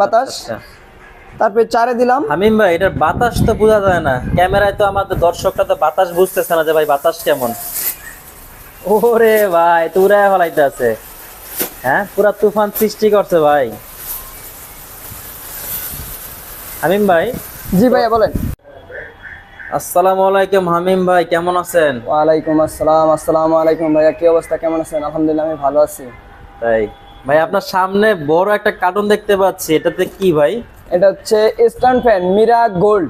বাতাস আচ্ছা। তারপরে চারে দিলাম। হামিম ভাই এটার বাতাস তো বোঝা যায় না। ক্যামেরায় তো আমাদের দর্শকরা তো বাতাস বুঝতেছে না যে ভাই বাতাস কেমন। ওরে ভাই তুরা ফলাইতে আছে। হ্যাঁ পুরা তুফান সৃষ্টি করছে ভাই। হামিম ভাই? জি ভাইয়া বলেন। আসসালামু আলাইকুম হামিম ভাই কেমন আছেন? ওয়ালাইকুম আসসালাম আসসালামু আলাইকুম ভাইয়া কি অবস্থা কেমন আছেন? আলহামদুলিল্লাহ আমি ভালো আছি। তাই। ভাই আপনার সামনে বড় একটা কার্টুন দেখতে পাচ্ছি। এটাতে কি ভাই? এটা হচ্ছে স্ট্যান্ড ফ্যান মিরা গোল্ড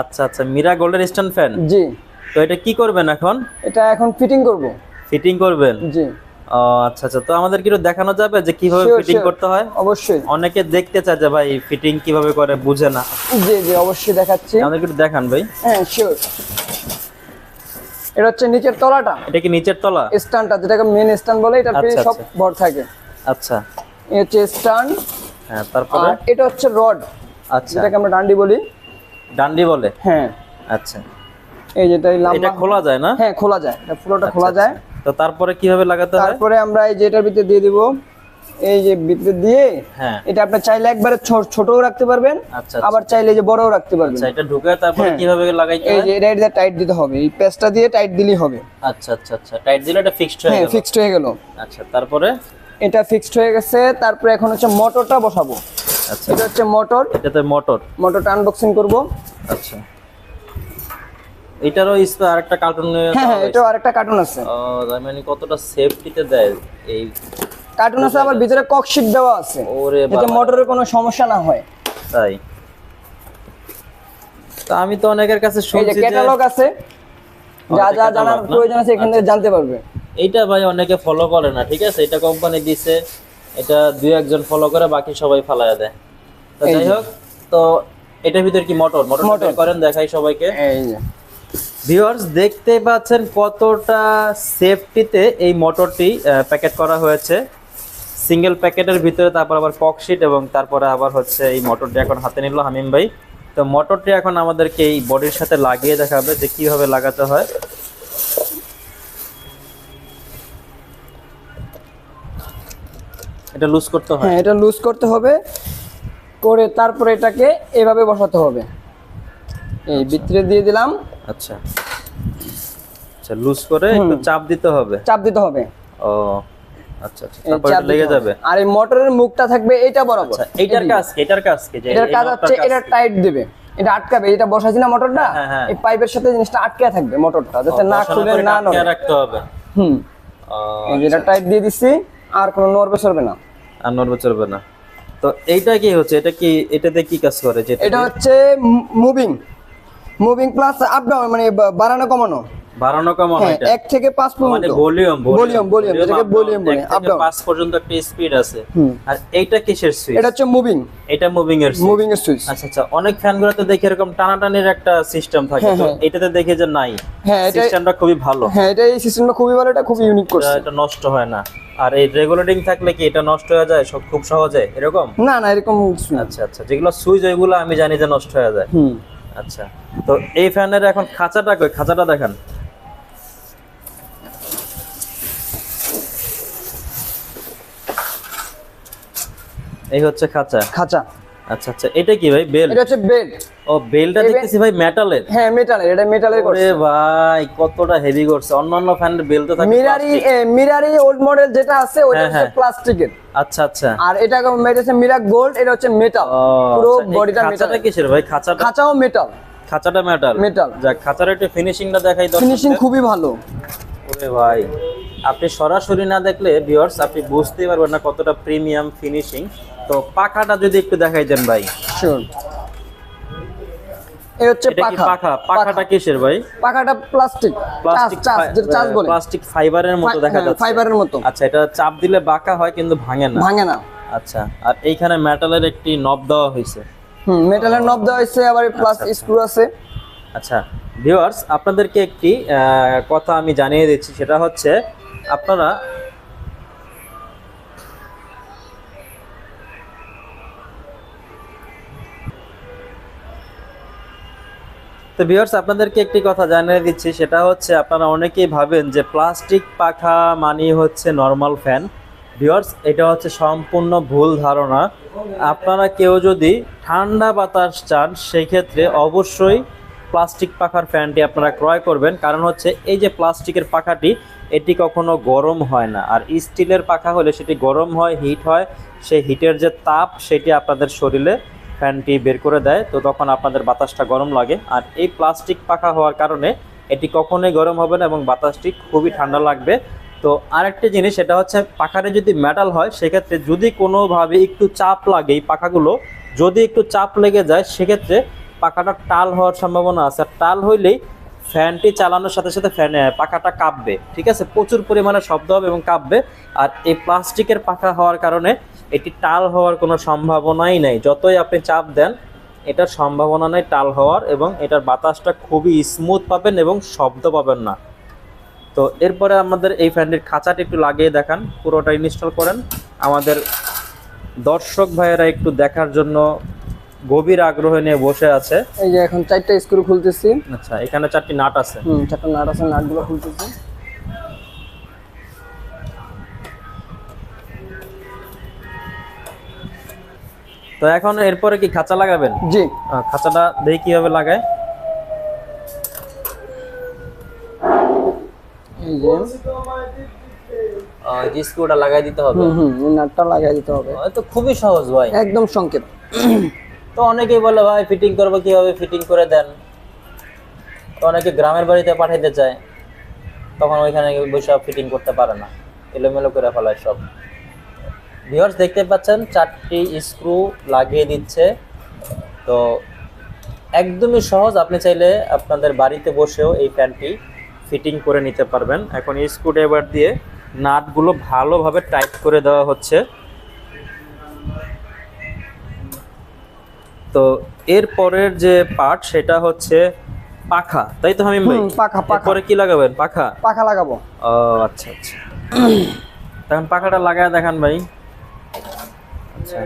আচ্ছা আচ্ছা মীরা গোল্ডের স্ট্যান্ড ফ্যান জি। তো এটা কি করবেন এখন? এটা এখন ফিটিং করব। ফিটিং করবেন? জি। আচ্ছা আচ্ছা তো আমাদের কি দেখানো যাবে যে কীভাবে ফিটিং করতে হয়? অবশ্যই। অনেকে দেখতে চায় যে ভাই ফিটিং কীভাবে করে বুঝে না। জি জি অবশ্যই দেখাচ্ছি। আমাদের একটু দেখান ভাই। হ্যাঁ শিওর এটা হচ্ছে নিচের তলাটা। এটা কি নিচের তলা? স্ট্যান্ডটা যেটাকে মেন স্ট্যান্ড বলে এটা আচ্ছা, সব আচ্ছা। ভর থাকে। আচ্ছা। এই হচ্ছে স্ট্যান্ড হ্যাঁ তারপরে? এটা হচ্ছে রড। আচ্ছা। যেটাকে আমরা ডান্ডি বলি। ডান্ডি বলে? হ্যাঁ। আচ্ছা। এই যেটা এটা খোলা যায় না? হ্যাঁ খোলা যায়। এটা পুরোটা খোলা আচ্ছা, যায়। আচ্ছা। তো তারপরে কীভাবে লাগাতে হয়? তারপরে আমরা এই যে এটার ভিতরে দিয়ে দিব। এই যে ভিতরে দিয়ে হ্যাঁ। এটা আপনি চাইলে একবারে ছোটও রাখতে পারবেন আচ্ছা আবার চাইলে যে বড়ও রাখতে পারবেন। আচ্ছা এটা ঢুকে তারপরে হ্যাঁ। কীভাবে লাগাইতে এই যে এটা এটা টাইট দিতে হবে। এই পেস্টটা দিয়ে টাইট দিলেই হবে। আচ্ছা আচ্ছা আচ্ছা। টাইট দিলে এটা ফিক্সড হয়ে গেল হ্যাঁ গেল। ফিক্সড হয়ে গেল। আচ্ছা তারপরে? এটা ফিক্সড হয়ে গেছে। তারপরে এখন হচ্ছে মোটরটা বসাবো। আচ্ছা। এটা হচ্ছে মোটর এটাতে মোটর মোটরটা আনবক্সিং করব। আচ্ছা। এটারও ইসপা আরেকটা কার্টুন হ্যাঁ হ্যাঁ এটাও আরেকটা কার্টুন আছে। ও তার মানে কতটা সেফটিতে দেয় এই কার্টুন আছে আবার ভিতরে ককশিট দেওয়া আছে। ওরে যাতে মোটরের কোনো সমস্যা না হয়। তাই। তা আমি তো অনেকের কাছে শুনছি যে ক্যাটালগ আছে। যা যা জানার প্রয়োজন আছে এখান থেকে জানতে পারবে। এইটা ভাই অনেকে ফলো করে না ঠিক আছে? এটা কোম্পানি দিছে এটা দুই একজন ফলো করে বাকি সবাই ফালায় দেয়। তো যাই হোক তো এটার ভিতর কি মোটর মোটর মোটর। করেন দেখাই সবাইকে। এই যে। ভিউয়ার্স দেখতে পাচ্ছেন কতটা সেফটিতে এই মোটরটি প্যাকেট করা হয়েছে। সিঙ্গেল প্যাকেটের ভিতরে তারপর আবার ককশিট এবং তারপরে আবার হচ্ছে এই মোটরটি এখন হাতে নিল হামিম ভাই। তো মোটরটি এখন আমাদেরকে এই বডির সাথে লাগিয়ে দেখাবে যে কীভাবে লাগাতে হয়। এটা লুজ করতে হবে হ্যাঁ এটা লুজ করতে হবে। করে তারপরে এটাকে এভাবে বসাতে হবে। এই ভিতরে দিয়ে দিলাম। আচ্ছা। আচ্ছা লুজ করে একটু চাপ দিতে হবে। চাপ দিতে হবে। ও আচ্ছা আচ্ছা। তারপর লেগে যাবে। আর এই মোটরের মুখটা থাকবে এটা বরাবর। আচ্ছা এইটার কাজ এটার কাজ কি এটার কাজ হচ্ছে এটা? টাইট দেবে। এটা আটকাবে। এটা বসাইছি না মোটরটা? হ্যাঁ, হ্যাঁ। এই পাইপের সাথে জিনিসটা আটকে থাকবে মোটরটা যাতে না খুলে না নড়ে। রাখতে হবে। হুম। এটা টাইট দিয়ে দিচ্ছি আর কোনো নড়বে চড়বে না। আর নড়বে চড়বে না। তো এইটা কি হচ্ছে? এটা কি এটাতে কি কাজ করে? যেটা এটা হচ্ছে moving moving plus up down মানে বাড়ানো কমানো। বাড়ানো কমানো হ্যাঁ এটা। এক থেকে পাঁচ মানে পর্যন্ত। ভলিউম ভলিউম ভলিউম যেটাকে ভলিউম বলে আপ ডাউন পাঁচ পর্যন্ত একটা স্পিড আছে। আর এইটা কিসের সুইচ এটা হচ্ছে মুভিং এটা মুভিং এর সুইচ মুভিং এর সুইচ আচ্ছা আচ্ছা অনেক ফ্যানগুলো তো দেখি এরকম টানাটানির একটা সিস্টেম থাকে। হ্যাঁ, তো হ্যাঁ। এটাতে দেখে যে নাই। হ্যাঁ এটা সিস্টেমটা খুবই ভালো। হ্যাঁ এটা এই সিস্টেমটা খুবই ভালো এটা খুবই ইউনিক করছে। এটা নষ্ট হয় না। আর এই রেগুলেটিং থাকলে কি এটা নষ্ট হয়ে যায়? সব খুব সহজে? এরকম? না না এরকম আচ্ছা আচ্ছা যেগুলো সুইচ ওইগুলো আমি জানি যে নষ্ট হয়ে যায়। আচ্ছা তো এই ফ্যানের এখন খাঁচাটা কই? খাঁচাটা দেখান। এই হচ্ছে খাঁচা। খাঁচা। আচ্ছা আচ্ছা এটা কি ভাই বেল? এটা হচ্ছে বেড ও বেলটা দেখতেছি ভাই মেটালের হ্যাঁ মেটালের এটা মেটালের করছে। ভাই কতটা হেভি করছে। অন্যান্য ফ্যানের বেল তো থাকে মিরারি মিরারি ওল্ড মডেল যেটা আছে ওটা হ্যাঁ, হচ্ছে হ্যাঁ। প্লাস্টিকের আচ্ছা আচ্ছা। আর এটা এটা হচ্ছে মিরা গোল্ড এটা হচ্ছে মেটাল পুরো আচ্ছা, বডিটা মেটাল খাঁচাটা কিসের ভাই? খাঁচাটা? খাঁচাও মেটাল খাঁচাটা মেটাল মেটাল যাক খাঁচার একটু ফিনিশিংটা দেখাই দর্শকদের। ফিনিশিং খুবই ভালো। ওরে ভাই আপনি সরাসরি না দেখলে ভিউয়ার্স আপনি বুঝতেই পারবেন না কতটা প্রিমিয়াম ফিনিশিং তো পাখাটা যদি একটু দেখাই দেন ভাই। শিওর এই হচ্ছে পাখা? পাখা? পাখাটা কিসের ভাই? পাখাটা প্লাস্টিক প্লাস্টিক বলে। প্লাস্টিক ফাইবারের মতো দেখা হ্যাঁ, যাচ্ছে। ফাইবারের মতো। আচ্ছা এটা চাপ দিলে বাঁকা হয় কিন্তু ভাঙে না। ভাঙে না। আচ্ছা আর এইখানে মেটালের একটি নব দেওয়া হয়েছে। হুম মেটালের নব দেওয়া হয়েছে আবার প্লাস স্ক্রু আছে। আচ্ছা ভিউয়ার্স আপনাদেরকে একটি আহ, কথা আমি জানিয়ে দিচ্ছি সেটা হচ্ছে আপনারা তো ভিউয়ার্স আপনাদেরকে একটি কথা জানিয়ে দিচ্ছি, সেটা হচ্ছে আপনারা অনেকেই ভাবেন যে প্লাস্টিক পাখা মানি হচ্ছে নর্মাল ফ্যান ভিউয়ার্স এটা হচ্ছে সম্পূর্ণ ভুল ধারণা। আপনারা কেউ যদি ঠান্ডা বাতাস চান সেই ক্ষেত্রে অবশ্যই প্লাস্টিক পাখার ফ্যানটি আপনারা ক্রয় করবেন। কারণ হচ্ছে এই যে প্লাস্টিকের পাখাটি, এটি কখনো গরম হয় না। আর স্টিলের পাখা হলে সেটি গরম হয় হিট হয়। সেই হিটের যে তাপ, সেটি আপনাদের শরীরে ফ্যানটি বের করে দেয়, তো তখন আপনাদের বাতাসটা গরম লাগে। আর এই প্লাস্টিক পাখা হওয়ার কারণে এটি কখনোই গরম হবে না এবং বাতাসটি খুবই ঠান্ডা লাগবে। তো আরেকটি জিনিস, সেটা হচ্ছে পাখারে যদি মেটাল হয়, সেক্ষেত্রে যদি কোনোভাবে একটু চাপ লাগে এই পাখাগুলো, যদি একটু চাপ লেগে যায়, সেক্ষেত্রে পাখাটা টাল হওয়ার সম্ভাবনা আছে। আর টাল হইলেই ফ্যানটি চালানোর সাথে সাথে ফ্যান, পাখাটা কাঁপবে, ঠিক আছে? প্রচুর পরিমাণে শব্দ হবে এবং কাঁপবে। আর এই প্লাস্টিকের পাখা হওয়ার কারণে এটি টাল হওয়ার কোনো সম্ভাবনাই নাই। যতই আপনি চাপ দেন এটার সম্ভাবনা নেই টাল হওয়ার এবং এটার বাতাসটা খুবই স্মুথ পাবেন এবং শব্দ পাবেন না। তো এরপরে আমাদের এই ফ্যানটির খাঁচাটি একটু লাগিয়ে দেখান পুরোটা ইনস্টল করেন। আমাদের দর্শক ভাইয়েরা একটু দেখার জন্য গভীর আগ্রহ নিয়ে বসে আছে। এই যে এখন চারটা স্ক্রু খুলতেছি। আচ্ছা এখানে চারটি নাট আছে। হুম চারটা নাট আছে নাটগুলো খুলতেছি। তো এখন এরপরে কি খাঁচা লাগাবেন? জি। খাঁচাটা দেখি কীভাবে লাগায়। এই যে। যে স্ক্রুটা লাগাই দিতে হবে। হুম নাটটা লাগাই দিতে হবে। তো খুবই সহজ ভাই। একদম সংক্ষেপ। তো অনেকেই বলে ভাই ফিটিং করব কীভাবে? ফিটিং করে দেন। তো অনেকে গ্রামের বাড়িতে পাঠাইতে চায়। তখন ওইখানে বসে ফিটিং করতে পারে না। এলোমেলো করে ফেলায় সব। ভিউয়ার্স দেখতে পাচ্ছেন চারটি স্ক্রু লাগিয়ে দিচ্ছে। তো একদমই সহজ আপনি চাইলে আপনাদের বাড়িতে বসেও এই ফ্যানটি ফিটিং করে নিতে পারবেন। এখন স্ক্রু ড্রাইভার দিয়ে নাটগুলো ভালোভাবে টাইট করে দেওয়া হচ্ছে। তো এর পরের যে পার্ট সেটা হচ্ছে পাখা তাই তো হামিম ভাই? পাখা। পরে কি লাগাবেন? পাখা? পাখা লাগাবো। ও আচ্ছা আচ্ছা। তখন পাখাটা লাগায় দেখান ভাই। আচ্ছা।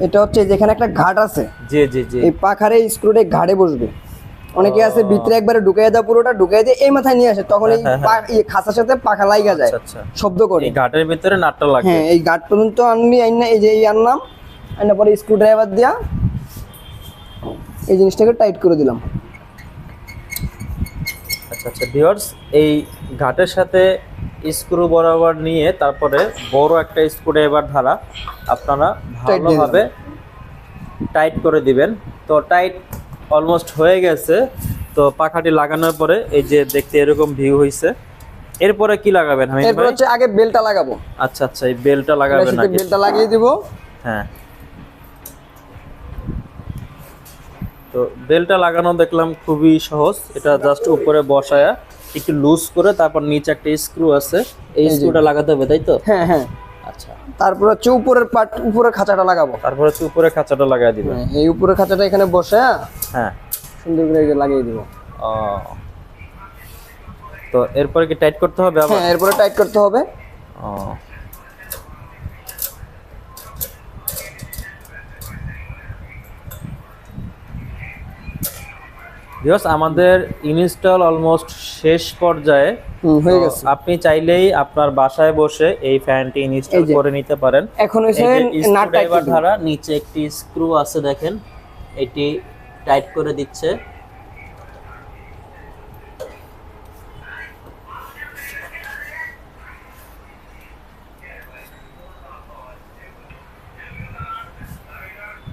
এটা হচ্ছে যেখানে একটা ঘাট আছে। জি জি জি। এই পাখারে স্ক্রুটা ঘাড়ে বসবে। অনেকে আছে ভিতরে একবারে ঢুকাই দেয় পুরোটা ঢুকাই দিয়ে এই মাথায় নিয়ে আসে তখন এই হ্যাঁ, পা- এই খাঁচার সাথে পাখা লাইগা যায় আচ্ছা আচ্ছা। শব্দ করে। ঘাটের ভিতরে নাটটা লাগে হ্যাঁ এই ঘাট পর্যন্ত আনবি আইনা এই যে এই আনলাম আনার পরে স্ক্রু ড্রাইভার দিয়া এই জিনিসটাকে টাইট করে দিলাম। আচ্ছা আচ্ছা ভিউয়ার্স এই ঘাটের সাথে স্ক্রু বরাবর নিয়ে তারপরে বড় একটা স্ক্রু ড্রাইভার ধারা আপনারা ভালোভাবে টাইট করে দিবেন। তো টাইট অলমোস্ট হয়ে গেছে। তো পাখাটি লাগানোর পরে এই যে দেখতে এরকম ভিউ হইছে। এরপরে কি লাগাবেন আমি এরপর হচ্ছে আগে বেলটা লাগাবো। আচ্ছা আচ্ছা এই বেলটা লাগাবেন আগে বেলটা লাগিয়ে দিব। হ্যাঁ। তো বেলটা লাগানো দেখলাম খুবই সহজ। এটা জাস্ট উপরে বসায়া একটু লুজ করে তারপর নিচে একটা স্ক্রু আছে। এই স্ক্রুটা লাগাতে হবে তাই তো? হ্যাঁ হ্যাঁ। আচ্ছা। তারপর হচ্ছে উপরের পার্ট উপরের খাঁচাটা লাগাবো। তারপর হচ্ছে উপরে খাঁচাটা লাগাই দিবেন হ্যাঁ, এই উপরের খাঁচাটা এখানে বসে হ্যাঁ। সুন্দর করে লাগিয়ে দিব। তো এরপরে কি টাইট করতে হবে আবার? হ্যাঁ এরপরে টাইট করতে হবে। ও। Viewers, আমাদের ইনস্টল অলমোস্ট শেষ পর্যায়ে হয়ে গেছে। আপনি চাইলেই আপনার বাসায় বসে এই ফ্যানটি ইনস্টল করে নিতে পারেন। এখন টাইট ধারা নিচে একটি স্ক্রু আছে দেখেন এটি টাইট করে দিচ্ছে।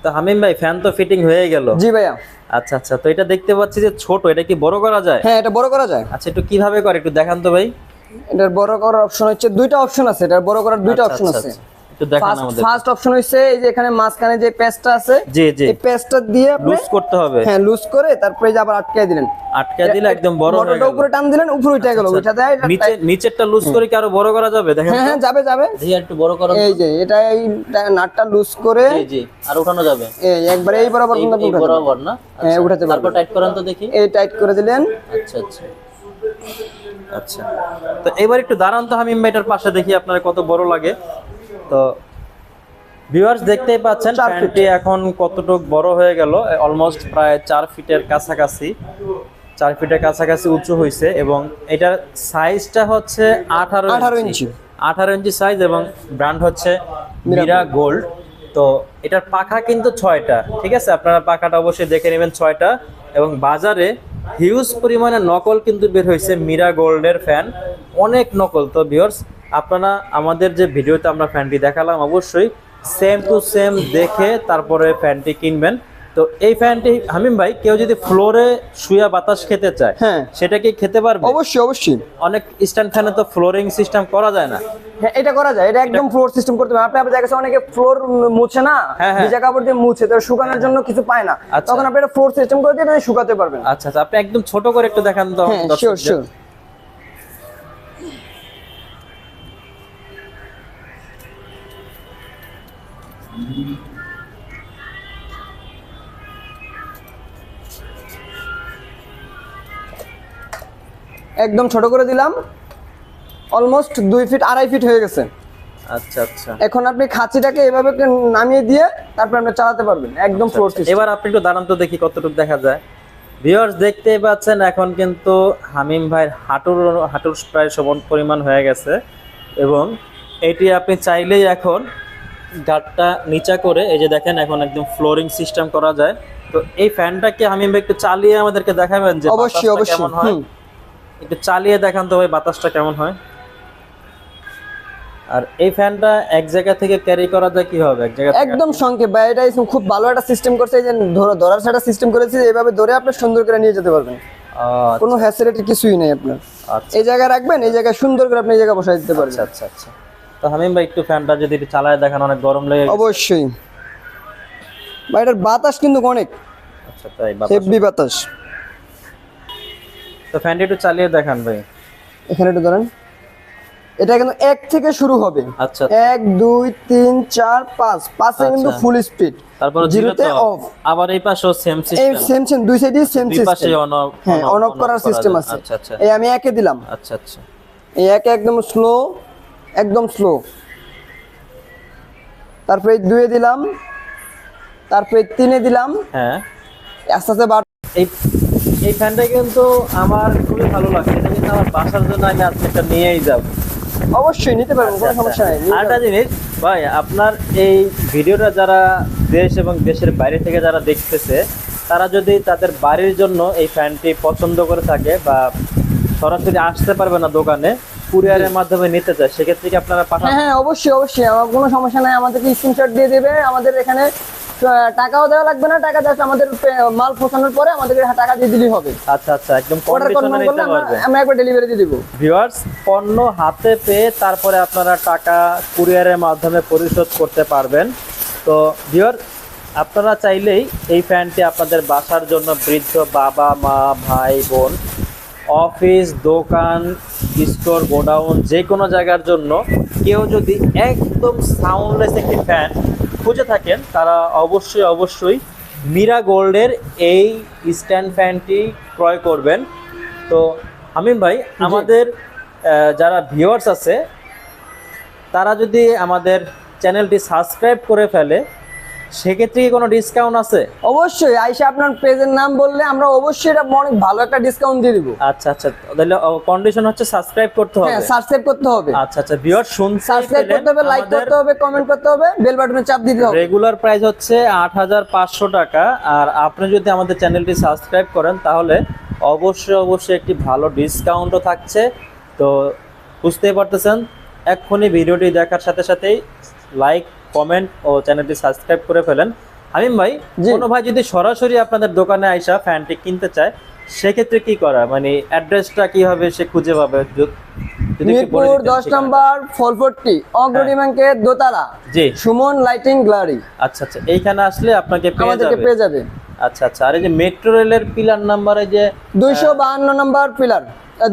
তো হামিম ভাই ফ্যান তো ফিটিং হয়ে গেল। জি ভাইয়া। আচ্ছা আচ্ছা তো এটা দেখতে পাচ্ছি যে ছোট এটা কি বড় করা যায়? হ্যাঁ এটা বড় করা যায়। আচ্ছা একটু কীভাবে করে একটু দেখান তো ভাই। এটার বড় করার অপশন হচ্ছে দুইটা অপশন আছে এটার বড় করার দুইটা আচ্ছা, অপশন আচ্ছা, আছে। আচ্ছা। একটু দেখান ফার্স্ট আমাদের ফার্স্ট অপশন হচ্ছে এই যে এখানে মাঝখানে যে পেস্টটা আছে জি জি। এই পেস্টটা দিয়ে আপনি লুজ করতে হবে। হ্যাঁ লুজ করে তারপরে যে আবার আটকে দিলেন। আটকা দিলে একদম বড় হয়ে গেল। উপরে টান দিলেন উপরে উঠে গেল আচ্ছা, দেয় নিচে নিচেরটা লুজ করে কি আরও বড় করা যাবে? দেখেন হ্যাঁ হ্যাঁ যাবে যাবে। জি একটু বড় করো এই যে এটা এই নাটটা লুজ করে জি জি আর উঠানো যাবে। এই একবারে এই বরাবর পর্যন্ত উঠাতে বরাবর না? হ্যাঁ আচ্ছা, উঠাতে তারপর টাইট করেন তো দেখি। এই টাইট করে দিলেন। আচ্ছা আচ্ছা। আচ্ছা। তো এবার একটু দাঁড়ান তো হামিম ভাইটার পাশে দেখি আপনার কত বড় লাগে। তো ভিউয়ার্স দেখতেই পাচ্ছেন। ফ্যানটি এখন কতটুক বড় হয়ে গেল অলমোস্ট প্রায় চার ফিটের কাছাকাছি। চার ফিটের কাছাকাছি উঁচু হয়েছে এবং এটার সাইজটা হচ্ছে আঠারো আঠারো ইঞ্চি। ইঞ্চি। আঠারো ইঞ্চি সাইজ এবং ব্র্যান্ড হচ্ছে মিরা গোল্ড তো এটার পাখা কিন্তু ছয়টা ঠিক আছে? আপনারা পাখাটা অবশ্যই দেখে নেবেন ছয়টা এবং বাজারে হিউজ পরিমাণে নকল কিন্তু বের হয়েছে মিরা গোল্ডের ফ্যান অনেক নকল। তো ভিউয়ার্স আপনারা আমাদের যে ভিডিওতে আমরা ফ্যানটি দেখালাম অবশ্যই সেম টু সেম দেখে তারপরে ফ্যানটি কিনবেন। তো এই ফ্যানটি হামিম ভাই কেউ যদি ফ্লোরে শুয়া বাতাস খেতে চায় হ্যাঁ। সেটা কি খেতে পারবে? অবশ্যই অবশ্যই। অনেক স্ট্যান্ড ফ্যানে তো ফ্লোরিং সিস্টেম করা যায় না। হ্যাঁ এটা করা যায়। এটা একদম ফ্লোর সিস্টেম করতে হবে আপনি আপনার জায়গায় অনেকে ফ্লোর মুছে না হ্যাঁ, হ্যাঁ। ভিজা কাপড় দিয়ে মুছে তো শুকানোর জন্য কিছু পায় না। আচ্ছা। তখন আপনি এটা ফ্লোর সিস্টেম করে দিয়ে শুকাতে পারবেন। আচ্ছা আচ্ছা। আপনি একদম ছোট করে একটু দেখান তো হ্যাঁ একদম ছোট করে দিলাম। অলমোস্ট দুই ফিট আড়াই ফিট হয়ে গেছে। আচ্ছা আচ্ছা। এখন আপনি খাঁচিটাকে এভাবে নামিয়ে দিয়ে তারপর আপনি চালাতে পারবেন। একদম ফ্লোর এবার আপনি একটু দাঁড়ান তো দেখি কতটুকু দেখা যায়। ভিউয়ার্স দেখতেই পাচ্ছেন এখন কিন্তু হামিম ভাইয়ের হাঁটুর হাঁটুর প্রায় সমান পরিমাণ হয়ে গেছে। এবং এটি আপনি চাইলেই এখন গাটটা নিচা করে এই যে দেখেন এখন একদম ফ্লোরিং সিস্টেম করা যায়। তো এই ফ্যানটাকে ভাই একটু চালিয়ে আমাদেরকে দেখাবেন যে অবশ্যই অবশ্যই কেমন হয়। একটু চালিয়ে দেখান তো ভাই বাতাসটা কেমন হয়। আর এই ফ্যানটা এক জায়গা থেকে ক্যারি করা যায় কি হবে? এক জায়গা থেকে একদম সংক্ষেপ বা এটা খুব ভালো একটা সিস্টেম করছে। এই যে ধরো ধরার সেটা সিস্টেম করেছে এইভাবে ধরে আপনি সুন্দর করে নিয়ে যেতে পারবেন। আচ্ছা, কোনো হ্যাসিলিটি কিছুই নেই আপনার। আচ্ছা। এই জায়গায় রাখবেন এই জায়গায় সুন্দর করে আপনি এই জায়গায় বসাই দিতে পারবেন। আচ্ছা আচ্ছা আচ্ছা। তো হামিম ভাই একটু ফ্যানটা যদি চালায় দেখেন অনেক গরম লেগে অবশ্যই। বা এটার বাতাস কিন্তু অনেক। আচ্ছা তাই। হেভি বাতাস। তো ফ্যানটা একটু চালিয়ে দেখান ভাই। এখানে একটু ধরেন। এটা কিন্তু এক থেকে শুরু হবে। আচ্ছা। এক দুই তিন চার পাঁচ। পাঁচে কিন্তু আচ্ছা। ফুল স্পিড তারপর জিরোতে অফ আবার এই পাশেও সেম এই সিস্টেম সেম সেম দুই সাইডে সেম দুই পাশে অন অফ হ্যাঁ অন অফ করার সিস্টেম আছে। আচ্ছা আচ্ছা। এই আমি একে দিলাম। আচ্ছা আচ্ছা। এই একে একদম স্লো একদম স্লো তারপরে দুয়ে দিলাম তারপরে তিনে দিলাম। হ্যাঁ। আস্তে আস্তে বার এই এই ফ্যানটা কিন্তু আমার খুবই ভালো লাগছে এটা কিন্তু আমার বাসার জন্য আমি আজকে একটা নিয়েই যাব। অবশ্যই নিতে পারবেন কোনো সমস্যা নেই আরেকটা জিনিস ভাই আপনার এই ভিডিওটা যারা দেশ এবং দেশের বাইরে থেকে যারা দেখতেছে তারা যদি তাদের বাড়ির জন্য এই ফ্যানটি পছন্দ করে থাকে বা সরাসরি আসতে পারবে না দোকানে কুরিয়ারের মাধ্যমে নিতে চায় সেক্ষেত্রে কি আপনারা পাঠান? হ্যাঁ হ্যাঁ অবশ্যই অবশ্যই। আমার কোনো সমস্যা নাই আমাদেরকে স্ক্রিনশট দিয়ে দেবে। আমাদের এখানে টাকাও দেওয়া লাগবে না টাকা জাস্ট আমাদের মাল পৌঁছানোর পরে আমাদেরকে টাকা দিয়ে দিলেই হবে। আচ্ছা আচ্ছা একদম কন্ডিশনে নিতে পারবে। আমরা একবার ডেলিভারি দিয়ে দেবো। ভিউয়ার্স পণ্য হাতে পেয়ে তারপরে আপনারা টাকা কুরিয়ারের মাধ্যমে পরিশোধ করতে পারবেন। তো ভিউয়ার আপনারা চাইলেই এই ফ্যানটি আপনাদের বাসার জন্য বৃদ্ধ বাবা মা ভাই বোন অফিস দোকান স্টোর গোডাউন যে কোনো জায়গার জন্য কেউ যদি একদম সাউন্ডলেস একটি ফ্যান খুঁজে থাকেন তারা অবশ্যই অবশ্যই মীরা গোল্ডের এই স্ট্যান্ড ফ্যানটি ক্রয় করবেন। তো হামিম ভাই আমাদের যারা ভিউয়ার্স আছে তারা যদি আমাদের চ্যানেলটি সাবস্ক্রাইব করে ফেলে সেক্ষেত্রে কি কোনো ডিসকাউন্ট আছে? অবশ্যই আইসা আপনার পেজের নাম বললে আমরা অবশ্যই এটা অনেক ভালো একটা ডিসকাউন্ট দিয়ে দিব। আচ্ছা আচ্ছা তাহলে কন্ডিশন হচ্ছে সাবস্ক্রাইব করতে হবে। হ্যাঁ সাবস্ক্রাইব করতে হবে। আচ্ছা আচ্ছা ভিউয়ার শুনতে সাবস্ক্রাইব করতে হবে লাইক করতে হবে কমেন্ট করতে হবে বেল বাটনে চাপ দিতে হবে। রেগুলার প্রাইস হচ্ছে আট হাজার পাঁচশো টাকা আর আপনি যদি আমাদের চ্যানেলটি সাবস্ক্রাইব করেন তাহলে অবশ্যই অবশ্যই একটি ভালো ডিসকাউন্টও থাকছে। তো বুঝতেই পারতেছেন এক্ষুনি ভিডিওটি দেখার সাথে সাথেই লাইক কমেন্ট ও চ্যানেলটি সাবস্ক্রাইব করে ফেলেন। হামিম ভাই। কোনো ভাই যদি সরাসরি আপনাদের দোকানে আইসা ফ্যানটি কিনতে চায় সেক্ষেত্রে কি করা? মানে অ্যাড্রেসটা কীভাবে সে খুঁজে পাবে? মিরপুর দশ নম্বর ফলফট্টি অগ্রণী ব্যাংকের দোতলা জি। সুমন লাইটিং গ্লারি আচ্ছা আচ্ছা এইখানে আসলে আপনাকে পেয়ে আমাদেরকে যাবে। পেয়ে যাবে। আচ্ছা আচ্ছা আর এই যে মেট্রো রেলের পিলার নাম্বারে যে দুইশো বাহান্ন নম্বর পিলার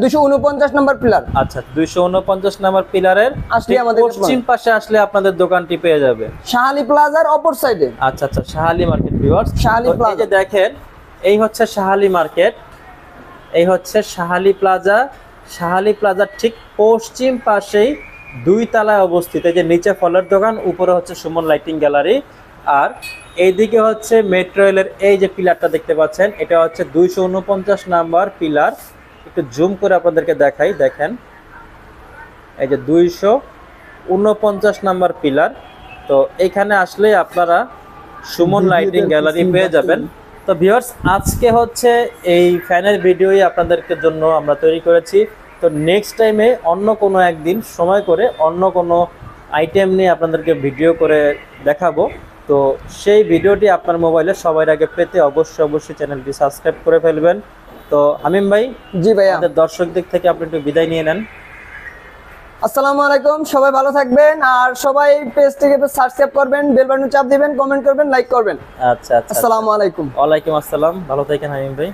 দুইশো উনপঞ্চাশ নম্বর পিলার। আচ্ছা উনপঞ্চাশ নাম্বার পিলারের আসলে ঠিক পশ্চিম পাশে আসলে আপনাদের দোকানটি পেয়ে যাবে। শাহালি প্লাজার অপর সাইডে। আচ্ছা আচ্ছা Shahali market viewers Shahali plaza. দেখেন এই হচ্ছে শাহালি মার্কেট এই হচ্ছে শাহালি প্লাজা। শাহালি প্লাজার ঠিক পশ্চিম পাশেই দুই তলায় অবস্থিত এই যে নিচে ফলের দোকান উপরে হচ্ছে সুমন লাইটিং গ্যালারি। আর এইদিকে হচ্ছে মেট্রো রেলের এই যে পিলারটা দেখতে পাচ্ছেন এটা হচ্ছে দুইশো উনপঞ্চাশ নাম্বার পিলার। একটু জুম করে আপনাদেরকে দেখাই দেখেন। এই যে দুইশো উনপঞ্চাশ নাম্বার পিলার। তো এখানে আসলে আপনারা সুমন লাইটিং গ্যালারি পেয়ে যাবেন। তো ভিউয়ার্স আজকে হচ্ছে এই ফ্যানের ভিডিওই আপনাদেরকে জন্য আমরা তৈরি করেছি। তো নেক্সট টাইমে অন্য কোনো একদিন সময় করে অন্য কোনো আইটেম নিয়ে আপনাদেরকে ভিডিও করে দেখাবো। তো সেই ভিডিওটি আপনার মোবাইলে সবার আগে পেতে অবশ্যই অবশ্যই চ্যানেলটি সাবস্ক্রাইব করে ফেলবেন। তো আমিম ভাই জি ভাই আমাদের দর্শক দিক থেকে আপনি একটু বিদায় নিয়ে নেন। আসসালামু আলাইকুম সবাই ভালো থাকবেন আর সবাই পেজটিকে সাবস্ক্রাইব করবেন বেল বাটন চাপ দিবেন কমেন্ট করবেন লাইক করবেন। আচ্ছা আচ্ছা। আসসালামু আলাইকুম। ওয়ালাইকুম আসসালাম ভালো থাকেন আমিম ভাই।